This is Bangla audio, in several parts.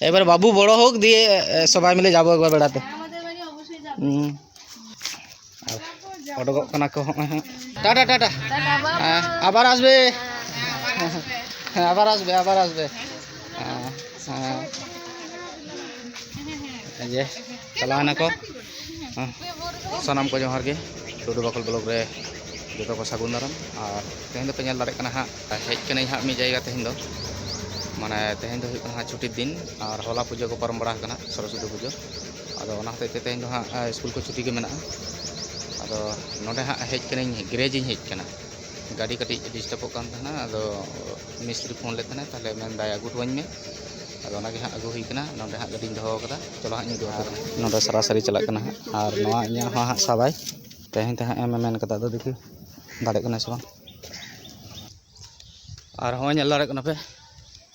এবার বাবু বড় হোক দিয়ে সবাই মিলে যাবো একবার বেড়াতে অডগক কানা কো টাটা টাটা আবার আসবে আবার আসবে আবার আসবে যে চলা না কো সানাম কো জোহার গে টুডু বাকল ব্লক রে ᱡᱚᱛᱚ ᱠᱚ ᱥᱟᱹᱜᱩᱱ ᱫᱟᱨᱟᱢ ᱟᱨ ᱛᱮᱦᱮᱧ ᱫᱚᱯᱮ ᱧᱮᱞ ᱫᱟᱲᱮᱭᱟᱜ ᱠᱟᱱᱟ ᱦᱟᱸᱜ ᱦᱮᱡ ᱠᱟᱹᱱᱟᱹᱧ ᱦᱟᱸᱜ ᱢᱤᱫ ᱡᱟᱭᱜᱟ ᱛᱮᱦᱮᱧ ᱫᱚ mana tehen tuh kan cuti din, ar hola puja ko parang berah kena, soro sudo ado ona teh teh tehen ha school cuti ke mana, ado nona ha hek kena ini, gereji hek kena, gadi kati disita pokan ado mistri pun let tana, tale daya gut wanyme, ado ona keha agu hikna, nona ha gading tuh ho kena, tolo ha nyi tuh nona sara sari kena, ar noa nya ho ha sabai, tehen tuh ha mmn kata tuh dike, dale kena sebang. Arahonya lari kena peh.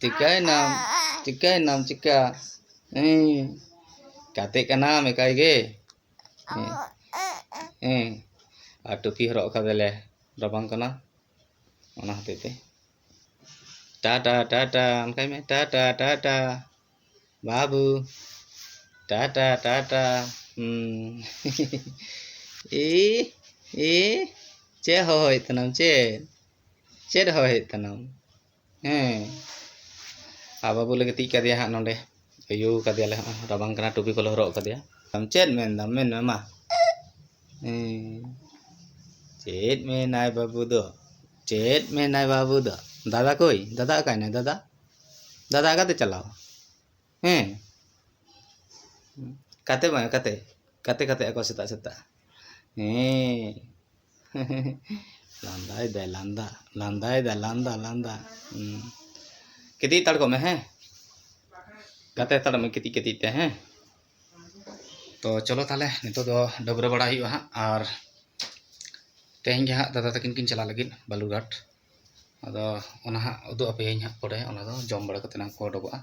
Tikay nam, tikay nam chika. Eh. Kate ka nam e kai ge. Eh. Eh. Ar topi horok kadele rabang kana. Ona hatete. Tata tata onkai me tata tata. Babu. Tata tata. Hmm. eh. Eh. Che hoy tanam che. Che hoy tanam. Eh. বাবু ᱞᱮ ᱜᱤᱛᱤᱡ ᱠᱟᱫᱮᱭᱟ ᱦᱟᱸᱜ ᱱᱚᱰᱮ ᱩᱭᱩ ᱠᱟᱫᱮᱭᱟᱞᱮ ᱦᱚᱸᱜᱼᱚᱭ ᱨᱟᱵᱟᱝ ᱠᱟᱱᱟ ᱴᱩᱯᱤ ᱠᱚᱞᱮ ᱦᱚᱨᱚᱜ ᱠᱟᱫᱮᱭᱟ ᱟᱢ ᱪᱮᱫ ᱢᱮᱱᱫᱟᱢ ᱢᱮᱱ ᱢᱮ ᱢᱟ ᱦᱮᱸ ᱪᱮᱫ ᱢᱮᱱᱟᱭ ᱵᱟᱹᱵᱩ ᱫᱚ ᱪᱮᱫ ᱢᱮᱱᱟᱭ ᱵᱟᱹᱵᱩ ᱫᱚ দাদা কই দাদা কাই নাই দাদা দাদা আগাতে চালাও হ্যাঁ কাতে বাই কাতে কাতে কাতে ako সেটা সেটা হ্যাঁ লান্দাই দেয় লান্দা লান্দাই দেয় লান্দা লান্দা হুম कितनी तड़को में है कहते तड़ में कितनी कितनी ते हैं तो चलो ताले नहीं तो दो डबरे बड़ा ही वहाँ और तेहन के हाँ दादा तकिन किन चला लगी बलुगाट अदो उन्हा उदो अपे हाँ पड़े उन्हा तो जम बड़ा कतना को उडोगा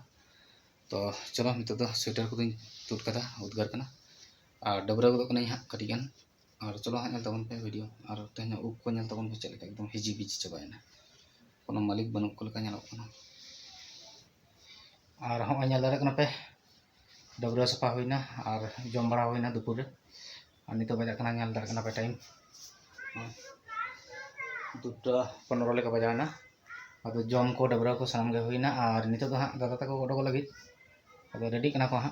तो चलो नहीं तो दो स्वेटर को तुट कदा उद्गार करना और डबरे को तो हाँ यहाँ गन और चलो हाँ तबन पे वीडियो और तेहन उप को तबन पे चलेगा एकदम हिजी बिजी चबाएना कोनो मालिक बनू को लेकर ar hong anyal rek na pe. Da bro sapa hoy ar jomra hoy na dupur ani to bajak na ngal dar kana pe time dutta panor le ka bajana ado jom ko da bro ko sanam ge ar nito tuh ha dada ta ko odok lagi. Ado ready kana ko ha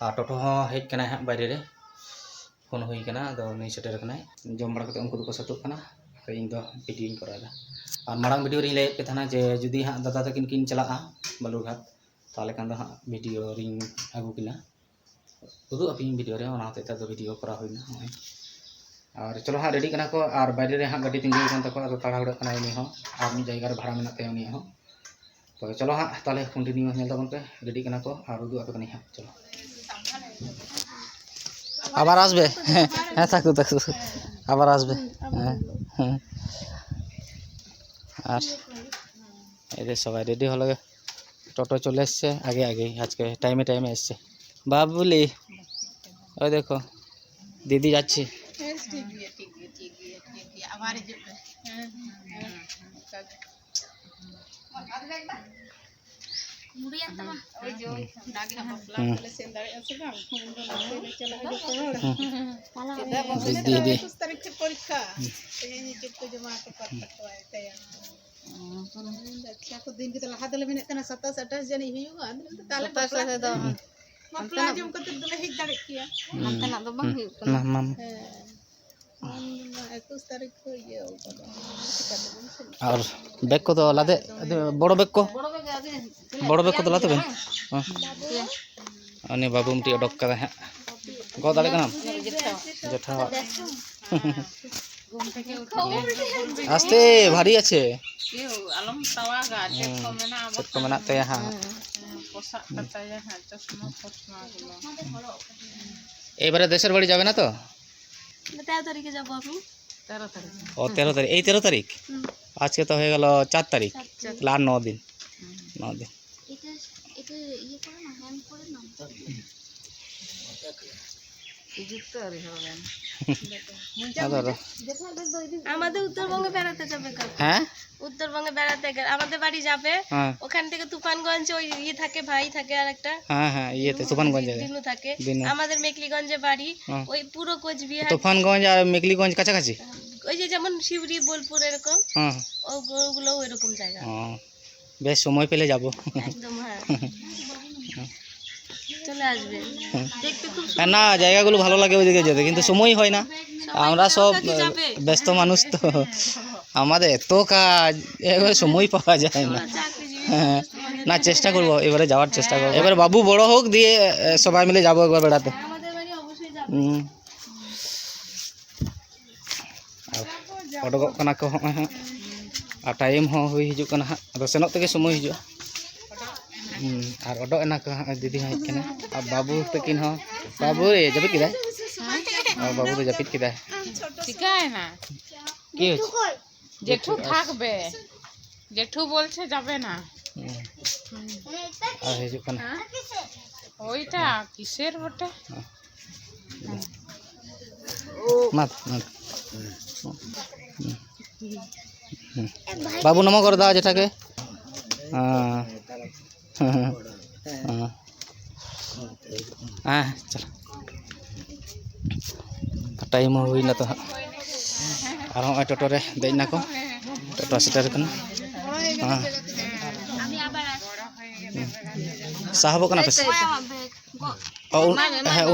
a toto ho hej kana ha bari re kon hoy kana ado ni sete rek na jomra ko ko ko satu kana ke indo video ini. da. Ar marang video ini le ke thana je judi ha dada ta kin kin chala ha. ᱛᱟᱦᱚᱞᱮ ᱠᱷᱟᱱ ᱫᱚ ᱦᱟᱸᱜ ᱵᱷᱤᱰᱤᱭᱳ ᱨᱤᱧ ᱟᱹᱜᱩ ᱠᱤᱱᱟ ᱩᱫᱩᱜ ᱟᱯᱮᱭᱟᱹᱧ ᱵᱷᱤᱰᱤᱭᱳ ᱨᱮ ᱚᱱᱟ ᱦᱚᱛᱮᱡ ᱛᱮ ᱟᱫᱚ ᱵᱷᱤᱰᱤᱭᱳ ᱠᱚᱨᱟᱣ ᱦᱩᱭᱱᱟ ᱱᱚᱜᱼᱚᱭ ᱟᱨ ᱪᱚᱞᱚ ᱦᱟᱸᱜ ᱨᱮᱰᱤ ᱠᱟᱱᱟ ᱠᱚ ᱟᱨ ᱵᱟᱭᱨᱮ ᱨᱮ ᱦᱟᱸᱜ ᱜᱟᱹᱰᱤ ᱛᱤᱸᱜᱩ ᱟᱠᱟᱱ ᱛᱟᱠᱚᱣᱟ ᱟᱫᱚ ᱛᱟᱲᱟᱦᱩᱲᱟᱹᱜ ᱠᱟᱱᱟᱭ ᱩᱱᱤ ᱦᱚᱸ ᱟᱨ ᱢᱤᱫ ᱡᱟᱭᱜᱟ ᱨᱮ ᱵᱷᱟᱲᱟ ᱢᱮᱱᱟᱜ ᱛᱟᱭᱟ ᱩᱱᱤᱭᱟᱜ ᱦᱚᱸ তো চলো হ্যাঁ তাহলে কন্টিনিউ ᱧᱮᱞ ᱛᱟᱵᱚᱱ ᱯᱮ রেডি কানা কো আর উদু আপে কানি হ্যাঁ চলো আবার আসবে হ্যাঁ হ্যাঁ থাকু থাকু আবার আসবে হ্যাঁ হ্যাঁ আর এদের সবাই রেডি হলো টোটো চলে এসছে, আগে আগে, আজকে টাইমে টাইমে এসছে। বাবুলি, ওই দেখো, দিদি যাচ্ছে। ঠিক পরীক্ষা ᱫᱤᱱ ᱠᱤᱛᱟ ᱞᱟᱦᱟ ᱫᱚᱞᱮ ᱢᱮᱱᱮᱫ ᱛᱟᱦᱮᱱᱟ ᱥᱟᱛᱟᱥ ᱟᱴᱷᱟᱥ ᱡᱟᱹᱱᱤᱡ ᱦᱩᱭᱩᱜᱼᱟ ᱟᱫᱚ ᱛᱟᱦᱞᱮ ᱵᱟᱯᱞᱟ ᱫᱚ ᱵᱟᱯᱞᱟ ᱟᱸᱡᱚᱢ ᱠᱟᱛᱮ ᱫᱚᱞᱮ ᱦᱮᱡ ᱫᱟᱲᱮᱜ ᱠᱮᱭᱟ ᱚᱱᱛᱮᱱᱟᱜ ᱫᱚ ᱵᱟᱝ ᱦᱩᱭᱩᱜ ᱠᱟᱱᱟ ᱦᱮᱸ আর ব্যাগ কত লাদে বড় ব্যাগ বড় ব্যাগ কত লাতে বেন অনে অডক কাদা হ্যাঁ। গ দালে হ্যাঁ। কানাম? জেঠা আস্তে ভারী আছে। হ্যাঁ। এবারে দেশের বাড়ি যাবে না তো? তেরো তারিখে যাব আমি। তারিখ। ও তেরো তারিখ। এই তেরো তারিখ? আজকে তো হয়ে গেল চার তারিখ। তাহলে আর ন দিন ন? দিন আমাদের উত্তরবঙ্গে বেড়াতে যাবে হ্যাঁ? উত্তরবঙ্গে বেড়াতে আমাদের বাড়ি যাবে। হ্যাঁ। ওখান থেকে তুফানগঞ্জে ওই ইয়ে থাকে ভাই থাকে আর একটা। হ্যাঁ হ্যাঁ ইয়েতে তুফানগঞ্জে। দিনু থাকে। আমাদের মেকলিগঞ্জে বাড়ি। ওই পুরো কোচবিহার। তুফানগঞ্জ আর মেকলিগঞ্জ কাছাকাছি? ওই যে যেমন শিবরি বোলপুর এরকম। ওগুলো ওইরকম জায়গা। বেশ সময় পেলে যাব। একদম হ্যাঁ। চলে আসবে দেখতে খুব হ্যাঁ, না জায়গাগুলো ভালো লাগে ওইদিকে যেতে কিন্তু সময় হয় না আমরা সব যাবে। ব্যস্ত মানুষ তো আমাদের এত কাজ এবার সময় পাওয়া যায় না চাকরিজীবী হ্যাঁ না চেষ্টা করবো এবারে যাওয়ার চেষ্টা করবো এবার বাবু বড় হোক দিয়ে এ, সবাই মিলে যাবো একবার বেড়াতে আমাদের বাড়ি অবশ্যই যাবে হুম ᱟᱨ ᱚᱰᱚᱠᱚᱜ ᱠᱟᱱᱟ ᱠᱚ ᱦᱚᱸᱜᱼᱚᱭ ᱦᱟᱸᱜ ᱟᱨ ᱴᱟᱭᱤᱢ ᱦᱚᱸ ᱦᱩᱭ ᱦᱤᱡᱩᱜ ᱠᱟᱱᱟ ᱦᱟᱸᱜ ᱟᱫᱚ ᱥᱮᱱᱚᱜ ᱛᱮᱜᱮ ᱥᱚᱢᱚᱭ ᱦᱤᱡᱩᱜᱼᱟ ᱦᱩᱸ ᱟᱨ ᱚᱰᱚᱠ ᱮᱱᱟ ᱠᱚ ᱦᱟᱸᱜ ᱫᱤᱫᱤ ᱦᱚᱸ ᱦᱮᱡ ᱠᱟᱱᱟ ᱟᱨ ᱵᱟᱹᱵᱩ ᱛᱟᱹᱠᱤᱱ ᱦᱚᱸ ᱵᱟᱹᱵᱩ ᱮ ᱡᱟᱹᱯᱤᱫ ᱠᱮᱫᱟᱭ ও বাবু তো জাপিত কেদায় শিখায় না কি হচ্ছে জেঠু থাকবে জেঠু বলছে যাবে না হুম। আর হিজুগ কানা ওইটা কিসের বটে মাত মাত বাবু নম করে দাও যেটাকে হ্যাঁ হ্যাঁ চলো টাইম ᱦᱩᱭ ᱱᱟ ᱛᱚ ᱦᱟᱸᱜ ᱟᱨ ᱦᱚᱸ ᱴᱚᱴᱚ ᱨᱮ ᱫᱮᱡ ᱱᱟᱠᱚ ᱴᱚᱴᱚ ᱥᱮᱴᱮᱨ ᱠᱟᱱᱟ ᱦᱮᱸ ᱥᱟᱦᱚᱵ ᱠᱟᱱᱟ ᱯᱮᱥᱮ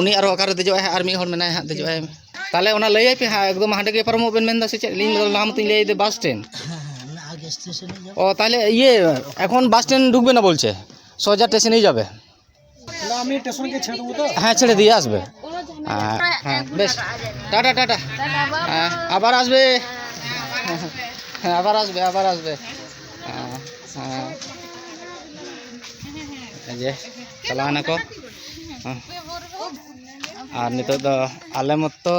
ᱩᱱᱤ ᱟᱨ ᱚᱠᱟᱨᱮ ᱫᱮᱡᱚᱜ ᱟᱭ ᱟᱨ ᱢᱤᱫ ᱦᱚᱲ ᱢᱮᱱᱟᱭᱟ ᱦᱟᱸᱜ ᱫᱮᱡᱚᱜ ᱟᱭ ᱛᱟᱦᱞᱮ ᱚᱱᱟ ᱞᱟᱹᱭᱟᱭ ᱯᱮ ᱦᱟᱸᱜ ᱮᱠᱫᱚᱢ ᱦᱟᱸᱰᱮ ᱜᱮ ᱯᱟᱨᱚᱢᱚᱜ ᱵᱮᱱ ᱢᱮᱱᱫᱟ ᱥᱮ ᱪᱮᱫ ᱞᱤᱧ ᱞᱟᱦᱟ ᱢᱚᱛᱚᱧ ᱞᱟᱹᱭ ᱫᱟ ᱵᱟᱥ ᱴ্রেন ও তাহলে ইয়ে এখন বাস স্ট্যান্ড ঢুকবে না বলছে সোজা স্টেশনেই যাবে। আমি স্টেশনকে ছেড়ে দেবো তো। হ্যাঁ ছেড়ে দিয়ে আসবে। হ্যাঁ, হ্যাঁ বেশ। Tata tata. হ্যাঁ, আবার আসবে। হ্যাঁ, আবার আসবে আবার আসবে। হ্যাঁ যে চালান কো আর নিত আলে মতো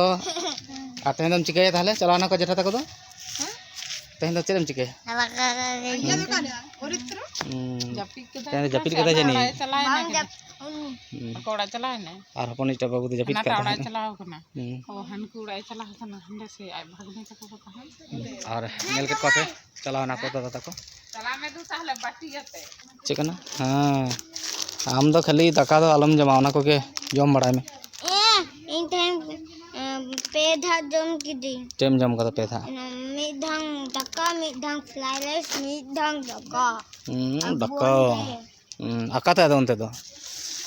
আতে চিকাই তাহলে চালান কো যেটা তাকে तहें हम्म। तो चरम चिके तहें जपीट कदा जानी। कोड़ा चलाए ना आर हपन इटा बाबू तो जपीट कदा कोड़ा चलाओ कना ओ हम्म। हन कोड़ा चला कना हंडे से आई भगने तक को कहा आर मेल के कॉफ़ी चलाओ ना को दादा तक चला में दू तो ताहले बाटी जते चिकना हाँ हम तो खाली दका तो आलम जमावना को के जम बड़ा में। मेधा जम की दी। टेम जम का तो पैसा मिधंग दक्का मिधंग फ्लाइलेस मिधंग दक्का हम्म दक्का हम्म अका तो आता तो उनते तो।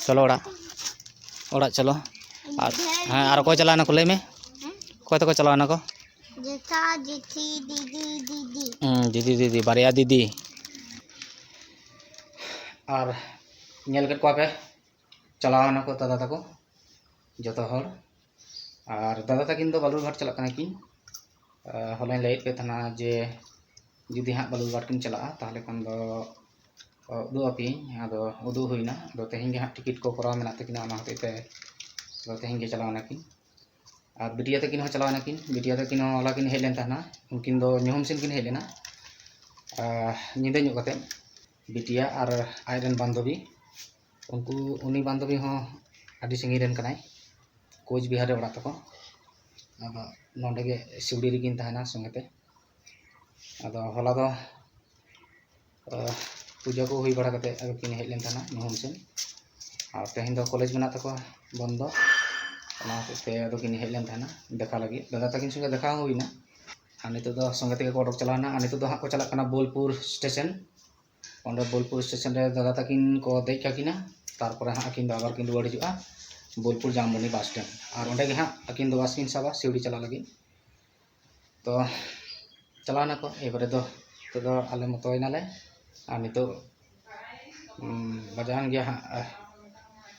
चलो उड़ा उड़ा चलो। हाँ आर कोई चलाना को में? कोई तो कोई चलाना को। जीता जीती दीदी दीदी। हम्म दीदी दीदी बढ़िया दीदी। आर नियल कर को आपे चलाना को तादा तको। जो तो हर। और दादा तकिन बालूरघाट चला कि हला लैद पे था जे जुदी हाँ बालूरघाट कि चला ताल खान उदूपी अब उदू होना तेहन हाँ टिकट को करा मे तकिन हत्या तेहन चलावना कि और बिटिया तकिन चलावना कि बीटिया तक हला कि हेलन था उनकिन नुहम सेन किन हेलना निंदे बीटिया और आज बान्धवी उनको उन्हीं बान्धवी हों अभी संगी रन ᱠᱳᱪᱵᱤᱦᱟᱨ ᱨᱮ ᱚᱲᱟᱜ ᱛᱟᱠᱚ ᱟᱫᱚ ᱱᱚᱸᱰᱮ ᱜᱮ ᱥᱤᱣᱲᱤ ᱨᱮᱜᱤᱧ ᱛᱟᱦᱮᱱᱟ ᱥᱚᱸᱜᱮᱛᱮ ᱟᱫᱚ ᱦᱚᱞᱟ ᱫᱚ ᱯᱩᱡᱟᱹ ᱠᱚ ᱦᱩᱭ ᱵᱟᱲᱟ ᱠᱟᱛᱮᱫ ᱠᱤᱱ ᱦᱮᱡ ᱞᱮᱱ ᱛᱟᱦᱮᱱᱟ ᱧᱩᱦᱩᱢ ᱥᱮᱱ ᱟᱨ ᱛᱮᱦᱮᱧ ᱫᱚ ᱠᱚᱞᱮᱡᱽ ᱢᱮᱱᱟᱜ ᱛᱟᱠᱚᱣᱟ ᱵᱚᱱᱫᱚ ᱚᱱᱟ ᱦᱚᱛᱮᱡ ᱟᱫᱚ ᱠᱤᱱ ᱦᱮᱡ ᱞᱮᱱ ᱛᱟᱦᱮᱱᱟ ᱫᱮᱠᱷᱟ ᱞᱟᱹᱜᱤᱫ ᱫᱟᱫᱟ ᱛᱟᱹᱠᱤᱱ ᱥᱚᱸᱜᱮ ᱫᱮᱠᱷᱟ ᱦᱩᱭᱱᱟ ᱟᱨ ᱱᱤᱛᱚᱜ ᱫᱚ ᱥᱚᱸᱜᱮ ᱛᱮᱜᱮ ᱠᱚ ᱚᱰᱚᱠ ᱪᱟᱞᱟᱣᱱᱟ ᱟᱨ ᱱᱤᱛᱚᱜ ᱫᱚ ᱦᱟᱸᱜ ᱠᱚ ᱪᱟᱞᱟᱜ ᱠᱟᱱᱟ ᱵᱳᱞᱯᱩᱨ ᱥᱴᱮᱥᱚᱱ ᱚᱸᱰᱮ ᱵᱳᱞᱯᱩᱨ ᱥᱴᱮᱥᱚᱱ ᱨᱮ ᱫᱟᱫᱟ ᱛᱟᱹᱠᱤᱱ ᱠᱚ ᱫᱮᱡ ᱠᱟᱹᱠᱤᱱᱟ ᱛᱟᱨᱯᱚᱨᱮ ᱦᱟᱸᱜ ᱟᱹᱠᱤᱱ ᱫᱚ ᱟᱵᱟᱨ ᱠᱤᱱ ᱨᱩᱣᱟᱹᱲ ᱦᱤᱡᱩᱜᱼᱟ बोलपुर जामबनी बस स्टैंड और अंडे हाँ अकिन दो बस सबा सीढ़ी चला लगे। तो चलावना को एवरे दो तो दो आले तो मत और नित तो, बजान गया हाँ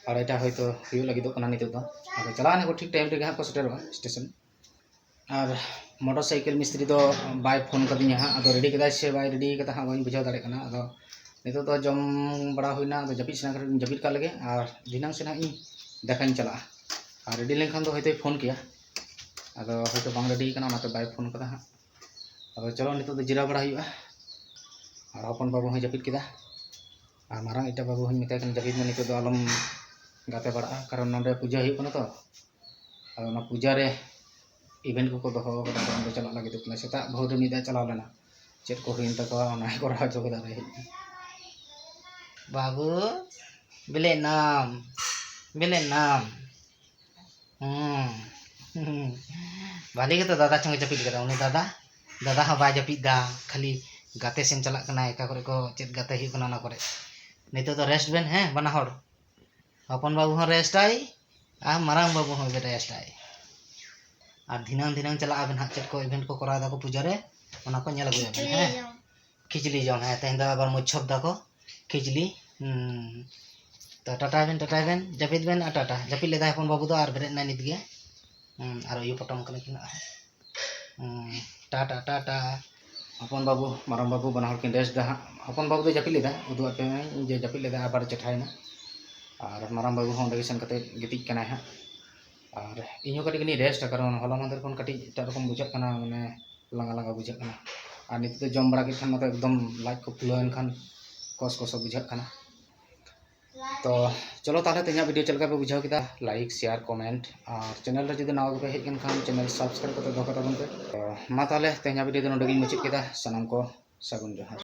अढ़ाईटा हुई तो हुई लगे नित चलावना को ठीक टाइम रे हाँ को स्टेशन और मोटर सैकेल मिस्त्री तो बै फ़ोन कदि हाँ अब रेडी कदा से बै रेडी हाँ बी बुझे दाड़ा अब नित जम बड़ा होना तो जपिद सेना जपिद कर लगे, और दिनांग से हाँ ᱫᱮᱠᱷᱟᱧ ᱪᱟᱞᱟᱜᱼᱟ ᱟᱨ ᱨᱮᱰᱤ ᱞᱮᱱᱠᱷᱟᱱ ᱫᱚ ᱦᱚᱭᱛᱳᱭ ᱯᱷᱳᱱ ᱠᱮᱭᱟ ᱟᱫᱚ ᱦᱚᱭᱛᱳ ᱵᱟᱝ ᱨᱮᱰᱤ ᱠᱟᱱᱟ ᱚᱱᱟᱛᱮ ᱵᱟᱭ ᱯᱷᱳᱱ ᱠᱟᱫᱟ ᱦᱟᱸᱜ ᱟᱫᱚ ᱪᱚᱞᱚ ᱱᱤᱛᱚᱜ ᱫᱚ ᱡᱤᱨᱟᱹᱣ ᱵᱟᱲᱟ ᱦᱩᱭᱩᱜᱼᱟ ᱟᱨ ᱦᱚᱯᱚᱱ ᱵᱟᱹᱵᱩ ᱦᱚᱸᱭ ᱡᱟᱹᱯᱤᱫ ᱠᱮᱫᱟ ᱟᱨ ᱢᱟᱨᱟᱝ ᱮᱴᱟᱜ ᱵᱟᱹᱵᱩ ᱦᱚᱸᱧ ᱢᱮᱛᱟᱭ ᱠᱟᱱᱟ ᱡᱟᱹᱯᱤᱫ ᱢᱮ ᱱᱤᱛᱚᱜ ᱫᱚ ᱟᱞᱚᱢ ᱜᱟᱛᱮ ᱵᱟᱲᱟᱜᱼᱟ ᱠᱟᱨᱚᱱ ᱱᱚᱰᱮ ᱯᱩᱡᱟᱹ ᱦᱩᱭᱩᱜ ᱠᱟᱱᱟ ᱛᱚ ᱟᱫᱚ ᱚᱱᱟ ᱯᱩᱡᱟ ᱨᱮ ᱤᱵᱷᱮᱱᱴ ᱠᱚᱠᱚ ᱫᱚᱦᱚ ᱠᱟᱫᱟ ᱟᱫᱚ ᱚᱸᱰᱮ ᱪᱟᱞᱟᱜ ᱞᱟᱹᱜᱤᱫᱚᱜ ᱠᱟᱱᱟ ᱥᱮᱛᱟᱜ ᱵᱷᱳᱨ ᱨᱮ ᱢᱤᱫ ᱫᱷᱟᱣ ᱪᱟᱞᱟᱣ ᱞᱮᱱᱟ ᱪᱮᱫ ᱠᱚ ᱦᱩᱭᱮᱱ ᱛᱟᱠᱚᱣᱟ ᱚᱱᱟᱭ ᱠᱚᱨᱟᱣ ᱦᱚᱪᱚ ᱠᱮᱫᱟ ᱟᱨ ᱦᱮᱡ ᱮᱱᱟ বিলের নাম হুম ᱵᱷᱟᱞᱮ ᱜᱮᱛᱚ ᱫᱟᱫᱟ ᱪᱚᱝ ᱡᱟᱹᱯᱤᱫ ᱠᱟᱫᱟ ᱩᱱᱤ ᱫᱟᱫᱟ ᱫᱟᱫᱟ ᱦᱚᱸ ᱵᱟᱭ ᱡᱟᱹᱯᱤᱫ ᱫᱟ ᱠᱷᱟᱹᱞᱤ ᱜᱟᱛᱮ ᱥᱮᱱ ᱪᱟᱞᱟᱜ ᱠᱟᱱᱟᱭ ᱚᱠᱟ ᱠᱚᱨᱮ ᱠᱚ ᱪᱮᱫ ᱜᱟᱛᱮ ᱦᱩᱭᱩᱜ ᱠᱟᱱᱟ ᱚᱱᱟ ᱠᱚᱨᱮ ᱱᱤᱛᱚᱜ ᱫᱚ ᱨᱮᱥᱴ ᱵᱮᱱ ᱦᱮᱸ ᱵᱟᱱᱟ ᱦᱚᱲ ᱦᱚᱯᱚᱱ ᱵᱟᱹᱵᱩ ᱦᱚᱸ ᱨᱮᱥᱴᱟᱭ ᱟᱨ ᱢᱟᱨᱟᱝ ᱵᱟᱹᱵᱩ ᱦᱚᱸ ᱨᱮᱥᱴᱟᱭ আর ধিনাং ধিনাং চালাক আবেন হাত চেট কো ইভেন্ট কো করা দাকো পূজারে ওনা কো নেল গুয়া হ্যাঁ খিচলি জম হ্যাঁ তেহেন দা আবার মুছব দাকো খিচলি ᱛᱟ ᱴᱟᱴᱟᱭᱵᱮᱱ ᱴᱟᱴᱟᱭᱵᱮᱱ ᱡᱟᱹᱯᱤᱫ ᱵᱮᱱ ᱟᱨ ᱴᱟᱴᱟ ᱡᱟᱹᱯᱤᱫ ᱞᱮᱫᱟᱭ ᱦᱚᱯᱚᱱ ᱵᱟᱹᱵᱩ ᱫᱚ ᱟᱨ ᱵᱮᱨᱮᱫ ᱱᱟᱭ ᱱᱤᱛᱜᱮ ᱟᱨ ᱩᱭᱩ ᱯᱚᱴᱚᱢ ᱠᱟᱱᱟ ᱠᱤᱱ ᱴᱟᱴᱟ ᱴᱟᱴᱟ ᱦᱚᱯᱚᱱ ᱵᱟᱹᱵᱩ ᱢᱟᱨᱟᱝ ᱵᱟᱹᱵᱩ ᱵᱟᱱᱟ ᱦᱚᱲ ᱠᱤᱱ ᱨᱮᱥᱴ ᱫᱟ ᱦᱟᱸᱜ ᱦᱚᱯᱚᱱ ᱵᱟᱹᱵᱩ ᱫᱚ ᱡᱟᱹᱯᱤᱫ ᱞᱮᱫᱟ ᱩᱫᱩᱜ ᱟᱯᱮ ᱡᱮ ᱡᱟᱹᱯᱤᱫ ᱞᱮᱫᱟ ᱟᱵᱟᱨ ᱪᱮᱴᱷᱟᱭᱮᱱᱟ ᱟᱨ ᱢᱟᱨᱟᱝ ᱵᱟᱹᱵᱩ ᱦᱚᱸ ᱚᱸᱰᱮ ᱜᱮ ᱥᱮᱱ ᱠᱟᱛᱮᱫ ᱜᱤᱛᱤᱡ ᱠᱟᱱᱟᱭ ᱦᱟᱸᱜ ᱟᱨ ᱤᱧ ᱦᱚᱸ ᱠᱟᱹᱴᱤᱡ ᱜᱟᱱᱤᱧ ᱨᱮᱥᱴᱟ ᱠᱟᱨᱚᱱ ᱦᱚᱞᱟ ᱢᱟᱫᱷᱮᱨ ᱠᱷᱚᱱ ᱠᱟᱹᱴᱤᱡ ᱮᱴᱟᱜ ᱨᱚᱠᱚᱢ ᱵᱩᱡᱷᱟᱹᱜ ᱠᱟᱱᱟ ᱢᱟᱱᱮ ᱞᱟᱸᱜᱟ ᱞᱟᱸᱜᱟ ᱵᱩᱡᱷᱟᱹᱜ ᱠᱟᱱᱟ ᱟᱨ ᱱᱤᱛᱚᱜ ᱫᱚ ᱡᱚᱢ ᱵᱟᱲᱟ ᱠᱮᱫ ᱠᱷᱟᱱ ᱢᱟᱛᱚ ᱮᱠᱫᱚᱢ ᱞᱟᱡ ᱠᱚ ᱯᱷᱩᱞᱟᱹᱣᱮᱱ ᱠᱷᱟᱱ ᱠᱚᱥ ᱠᱚᱥᱚ ᱵᱩᱡᱷᱟᱹᱜ ᱠᱟᱱᱟ तो चलो ताले तेज वीडियो चलकर पे बुझाव किया लाइक शेयर कमेंट और चैनल रे जदी नवा पे हेकन खान चैनल सब्सक्राइब करते दोका तबन पे तो मा ताले तेज वीडियो नडगी मुचित किया सनम को सगुन जोहार